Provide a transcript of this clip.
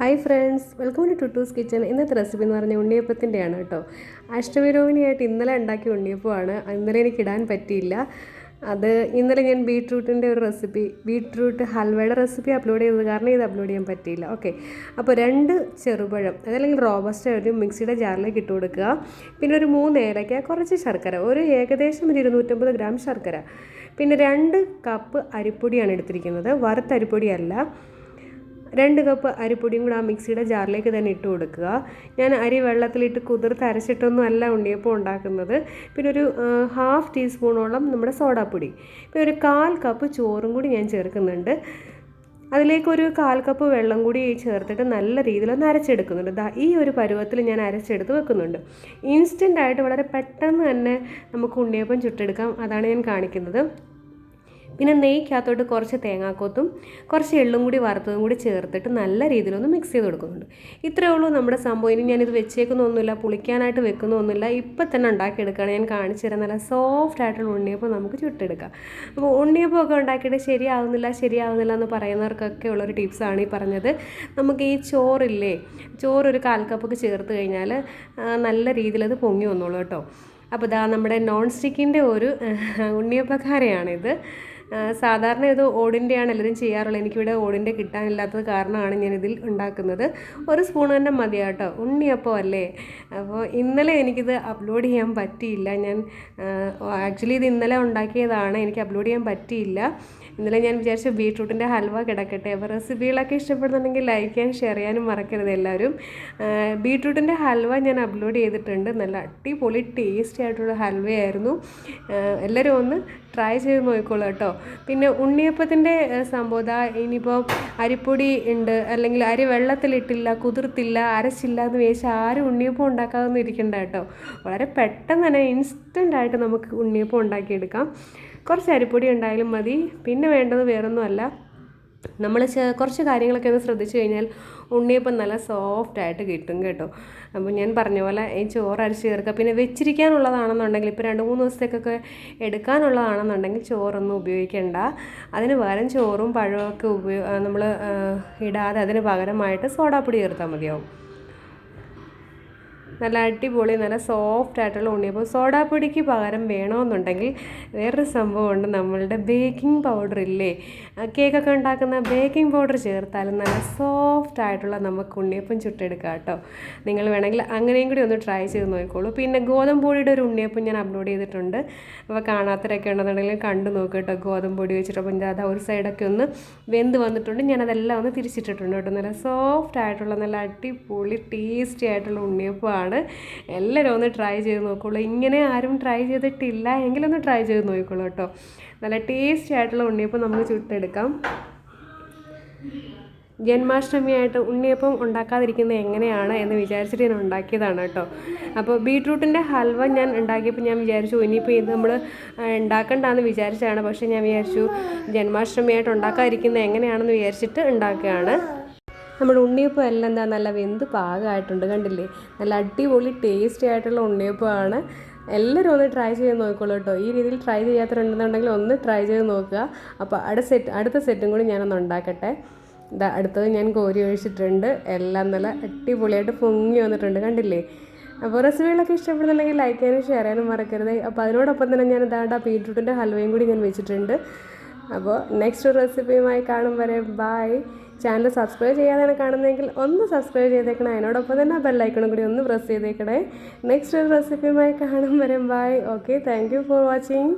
Hi friends welcome to Tuttu's kitchen ഇന്നത്തെ recipe എന്ന് പറഞ്ഞാൽ ഉണ്ണിയപ്പത്തിന്റെയാണ് കേട്ടോ. അഷ്ടമിരോഹിണിയായിട്ട് ഇന്നലെ ഉണ്ടാക്കിയ ഉണ്ണിയപ്പമാണ്. ഇന്നലെ എനിക്ക് ഇടാൻ പറ്റിയില്ല. അത് ഇന്നലെ ഞാൻ ബീട്രൂട്ടിന്റെ ഒരു റെസിപ്പി ബീട്രൂട്ട് ഹൽവയുടെ റെസിപ്പി അപ്ലോഡ് ചെയ്തത് കാരണം ഇത് അപ്ലോഡ് ചെയ്യാൻ പറ്റിയില്ല. ഓക്കെ അപ്പോൾ രണ്ട് ചെറുപഴം അതല്ലെങ്കിൽ റോബസ്റ്റ് ഒരു മിക്സിയുടെ ജാറിലേക്ക് ഇട്ട് കൊടുക്കുക. പിന്നെ ഒരു മൂന്ന് ഏലക്ക കുറച്ച് ശർക്കര ഒരു ഏകദേശം ഒരു ഇരുന്നൂറ്റമ്പത് ഗ്രാം ശർക്കര. പിന്നെ രണ്ട് കപ്പ് അരിപ്പൊടിയാണ് എടുത്തിരിക്കുന്നത്. വറുത്ത അരിപ്പൊടിയല്ല. രണ്ട് കപ്പ് അരിപ്പൊടിയും കൂടെ ആ മിക്സിയുടെ ജാറിലേക്ക് തന്നെ ഇട്ട് കൊടുക്കുക. ഞാൻ അരി വെള്ളത്തിലിട്ട് കുതിർത്ത് അരച്ചിട്ടൊന്നും അല്ല ഉണ്ണിയപ്പം ഉണ്ടാക്കുന്നത്. പിന്നെ ഒരു ഹാഫ് ടീസ്പൂണോളം നമ്മുടെ സോഡാപ്പൊടി. പിന്നെ ഒരു കാൽ കപ്പ് ചോറും കൂടി ഞാൻ ചേർക്കുന്നുണ്ട്. അതിലേക്കൊരു കാൽ കപ്പ് വെള്ളം കൂടി ചേർത്തിട്ട് നല്ല രീതിയിൽ ഒന്ന് അരച്ചെടുക്കുന്നുണ്ട്. ദാ ഈ ഒരു പരുവത്തിൽ ഞാൻ അരച്ചെടുത്ത് വെക്കുന്നുണ്ട്. ഇൻസ്റ്റന്റ് ആയിട്ട് വളരെ പെട്ടെന്ന് തന്നെ നമുക്ക് ഉണ്ണിയപ്പം ചുട്ടെടുക്കാം. അതാണ് ഞാൻ കാണിക്കുന്നത്. പിന്നെ നെയ്ക്കകത്തോട്ട് കുറച്ച് തേങ്ങാക്കൊത്തും കുറച്ച് എള്ളും കൂടി വറുത്തതും കൂടി ചേർത്തിട്ട് നല്ല രീതിയിലൊന്ന് മിക്സ് ചെയ്ത് കൊടുക്കുന്നുണ്ട്. ഇത്രയേ ഉള്ളൂ നമ്മുടെ സംഭവം. ഇനി ഞാനിത് വെച്ചേക്കുന്നൊന്നുമില്ല പുളിക്കാനായിട്ട് വെക്കുന്നൊന്നുമില്ല. ഇപ്പം തന്നെ ഉണ്ടാക്കിയെടുക്കുകയാണ്. ഞാൻ കാണിച്ചു തരാം. നല്ല സോഫ്റ്റ് ആയിട്ടുള്ള ഉണ്ണിയപ്പം നമുക്ക് ചുട്ടെടുക്കാം. അപ്പോൾ ഉണ്ണിയപ്പം ഒക്കെ ഉണ്ടാക്കിയിട്ട് ശരിയാവുന്നില്ല ശരിയാവുന്നില്ല എന്ന് പറയുന്നവർക്കൊക്കെ ഉള്ളൊരു ടിപ്സാണ് ഈ പറഞ്ഞത്. നമുക്ക് ഈ ചോറില്ലേ ചോറ് ഒരു കാൽ കപ്പൊക്കെ ചേർത്ത് കഴിഞ്ഞാൽ നല്ല രീതിയിലത് പൊങ്ങി വന്നോളൂ കേട്ടോ. അപ്പോൾ ഇതാ നമ്മുടെ നോൺ സ്റ്റിക്കിന്റെ ഒരു ഉണ്ണിയപ്പക്കാരയാണിത്. സാധാരണ ഇത് ഓടിന്റെയാണ് എല്ലാവരും ചെയ്യാറുള്ളത്. എനിക്കിവിടെ ഓടിന്റെ കിട്ടാനില്ലാത്തത് കാരണമാണ് ഞാൻ ഉണ്ടാക്കുന്നത്. ഒരു സ്പൂൺ തന്നെ മതി കേട്ടോ. ഉണ്ണിയപ്പം അല്ലേ? അപ്പോൾ ഇന്നലെ എനിക്കിത് അപ്ലോഡ് ചെയ്യാൻ പറ്റിയില്ല. ഞാൻ ആക്ച്വലി ഇത് ഇന്നലെ ഉണ്ടാക്കിയതാണ്. എനിക്ക് അപ്ലോഡ് ചെയ്യാൻ പറ്റിയില്ല. ഇന്നലെ ഞാൻ വിചാരിച്ച ബീട്രൂട്ടിന്റെ ഹൽവ കിടക്കട്ടെ. അപ്പോൾ റെസിപ്പികളൊക്കെ ഇഷ്ടപ്പെടുന്നുണ്ടെങ്കിൽ ലൈക്ക് ചെയ്യാൻ ഷെയർ ചെയ്യാനും മറക്കരുത് എല്ലാവരും. ബീട്രൂട്ടിന്റെ ഹൽവ ഞാൻ അപ്ലോഡ് ചെയ്തിട്ടുണ്ട്. നല്ല അടിപൊളി ടേസ്റ്റി ആയിട്ടുള്ള ഹൽവയായിരുന്നു. എല്ലാവരും ഒന്ന് ട്രൈ ചെയ്ത് നോക്കിക്കോളൂ കേട്ടോ. പിന്നെ ഉണ്ണിയപ്പത്തിന്റെ സംഭവം ഇനിയിപ്പോൾ അരിപ്പൊടി ഉണ്ട് അല്ലെങ്കിൽ അരി വെള്ളത്തിലിട്ടില്ല കുതിർത്തില്ല അരച്ചില്ല എന്ന് വിചാരിച്ചാൽ ആരും ഉണ്ണിയപ്പം ഉണ്ടാക്കാതൊന്നും ഇരിക്കണ്ട കേട്ടോ. വളരെ പെട്ടെന്ന് തന്നെ ഇൻസ്റ്റന്റ് ആയിട്ട് നമുക്ക് ഉണ്ണിയപ്പം ഉണ്ടാക്കിയെടുക്കാം. കുറച്ച് അരിപ്പൊടി ഉണ്ടായാലും മതി. പിന്നെ വേണ്ടത് വേറൊന്നുമല്ല. നമ്മൾ കുറച്ച് കാര്യങ്ങളൊക്കെ ഒന്ന് ശ്രദ്ധിച്ചു കഴിഞ്ഞാൽ ഉണ്ണിയപ്പം നല്ല സോഫ്റ്റ് ആയിട്ട് കിട്ടും കേട്ടോ. അപ്പോൾ ഞാൻ പറഞ്ഞ പോലെ ഈ ചോറ് അരച്ച് ചേർക്കുക പിന്നെ വെച്ചിരിക്കാനുള്ളതാണെന്നുണ്ടെങ്കിൽ ഇപ്പോൾ രണ്ട് മൂന്ന് ദിവസത്തേക്കൊക്കെ എടുക്കാനുള്ളതാണെന്നുണ്ടെങ്കിൽ ചോറൊന്നും ഉപയോഗിക്കേണ്ട. അതിന് പകരം ചോറും പഴമൊക്കെ ഉപയോഗ നമ്മൾ ഇടാതെ അതിന് പകരമായിട്ട് സോഡാപ്പൊടി ചേർത്താൽ മതിയാവും. നല്ല അടിപൊളി നല്ല സോഫ്റ്റ് ആയിട്ടുള്ള ഉണ്ണിയപ്പം സോഡാപ്പൊടിക്ക് പകരം വേണമെന്നുണ്ടെങ്കിൽ വേറൊരു സംഭവമുണ്ട്. നമ്മളുടെ ബേക്കിംഗ് പൗഡർ ഇല്ലേ? കേക്കൊക്കെ ഉണ്ടാക്കുന്ന ബേക്കിംഗ് പൗഡർ ചേർത്താലും നല്ല സോഫ്റ്റ് ആയിട്ടുള്ള നമുക്ക് ഉണ്ണിയപ്പം ചുട്ടെടുക്കാം കേട്ടോ. നിങ്ങൾ വേണമെങ്കിൽ അങ്ങനെയും കൂടി ഒന്ന് ട്രൈ ചെയ്ത് നോക്കിക്കോളൂ. പിന്നെ ഗോതമ്പ് പൊടിയുടെ ഒരു ഉണ്ണിയപ്പം ഞാൻ അപ്ലോഡ് ചെയ്തിട്ടുണ്ട്. അപ്പോൾ കാണാത്തവരൊക്കെ ഉണ്ടെന്നുണ്ടെങ്കിൽ കണ്ടു നോക്കുക കേട്ടോ. ഗോതമ്പ് പൊടി വെച്ചിട്ട് അപ്പം അത് ഒരു സൈഡൊക്കെ ഒന്ന് വെന്ത് വന്നിട്ടുണ്ട്. ഞാൻ അതെല്ലാം ഒന്ന് തിരിച്ചിട്ടിട്ടുണ്ട് കേട്ടോ. നല്ല സോഫ്റ്റ് ആയിട്ടുള്ള നല്ല അടിപൊളി ടേസ്റ്റി ആയിട്ടുള്ള ഉണ്ണിയപ്പമാണ്. ആണ് എല്ലാവരും ഒന്ന് ട്രൈ ചെയ്ത് നോക്കുള്ളൂ. ഇങ്ങനെ ആരും ട്രൈ ചെയ്തിട്ടില്ല. എങ്കിലൊന്ന് ട്രൈ ചെയ്ത് നോക്കിക്കോളൂ കേട്ടോ. നല്ല ടേസ്റ്റി ആയിട്ടുള്ള ഉണ്ണിയപ്പം നമുക്ക് ചുട്ടെടുക്കാം. ജന്മാഷ്ടമിയായിട്ട് ഉണ്ണിയപ്പം ഉണ്ടാക്കാതിരിക്കുന്നത് എങ്ങനെയാണ് എന്ന് വിചാരിച്ചിട്ട് ഞാൻ ഉണ്ടാക്കിയതാണ് കേട്ടോ. അപ്പോൾ ബീട്രൂട്ടിന്റെ ഹൽവ ഞാൻ ഉണ്ടാക്കിയപ്പോൾ ഞാൻ വിചാരിച്ചു ഇനിയിപ്പോൾ ഇത് നമ്മൾ ഉണ്ടാക്കണ്ടെന്ന് വിചാരിച്ചതാണ്. പക്ഷേ ഞാൻ വിചാരിച്ചു ജന്മാഷ്ടമിയായിട്ട് ഉണ്ടാക്കാതിരിക്കുന്നത് എങ്ങനെയാണെന്ന് വിചാരിച്ചിട്ട് ഉണ്ടാക്കുകയാണ്. നമ്മുടെ ഉണ്ണിയപ്പം എല്ലാം എന്താ നല്ല വെന്ത് പാകമായിട്ടുണ്ട് കണ്ടില്ലേ? നല്ല അടിപൊളി ടേസ്റ്റി ആയിട്ടുള്ള ഉണ്ണിയപ്പമാണ്. എല്ലാവരും ഒന്ന് ട്രൈ ചെയ്ത് നോക്കിക്കോളൂ കേട്ടോ. ഈ രീതിയിൽ ട്രൈ ചെയ്യാത്തവരുണ്ടെന്നുണ്ടെങ്കിൽ ഒന്ന് ട്രൈ ചെയ്ത് നോക്കുക. അപ്പോൾ അടുത്ത സെറ്റ് അടുത്ത സെറ്റും കൂടി ഞാനൊന്ന് ഉണ്ടാക്കട്ടെ. ഇതാ അടുത്തത് ഞാൻ കോരി ഒഴിച്ചിട്ടുണ്ട്. എല്ലാം നല്ല അടിപൊളിയായിട്ട് പൊങ്ങി വന്നിട്ടുണ്ട് കണ്ടില്ലേ? അപ്പോൾ റെസിപ്പികളൊക്കെ ഇഷ്ടപ്പെടുന്നുണ്ടെങ്കിൽ ലൈക്ക് ചെയ്യാനും ഷെയർ ചെയ്യാനും മറക്കരുത്. അപ്പോൾ അതിനോടൊപ്പം തന്നെ ഞാൻ ഇതാണ്ട് ആ ബീട്രൂട്ടിന്റെ ഹൽവയും കൂടി ഞാൻ വെച്ചിട്ടുണ്ട്. അപ്പോൾ നെക്സ്റ്റ് റെസിപ്പിയുമായി കാണും വരെ. ബായ് ചാനൽ സബ്സ്ക്രൈബ് ചെയ്യാതെയാണ് കാണുന്നതെങ്കിൽ ഒന്ന് സബ്സ്ക്രൈബ് ചെയ്തേക്കണം. അതിനോടൊപ്പം തന്നെ ആ ബെല്ലൈക്കണും കൂടി ഒന്ന് പ്രസ് ചെയ്തേക്കണേ. നെക്സ്റ്റ് ഒരു റെസിപ്പിയുമായി കാണും. വരും. Bye okay thank for watching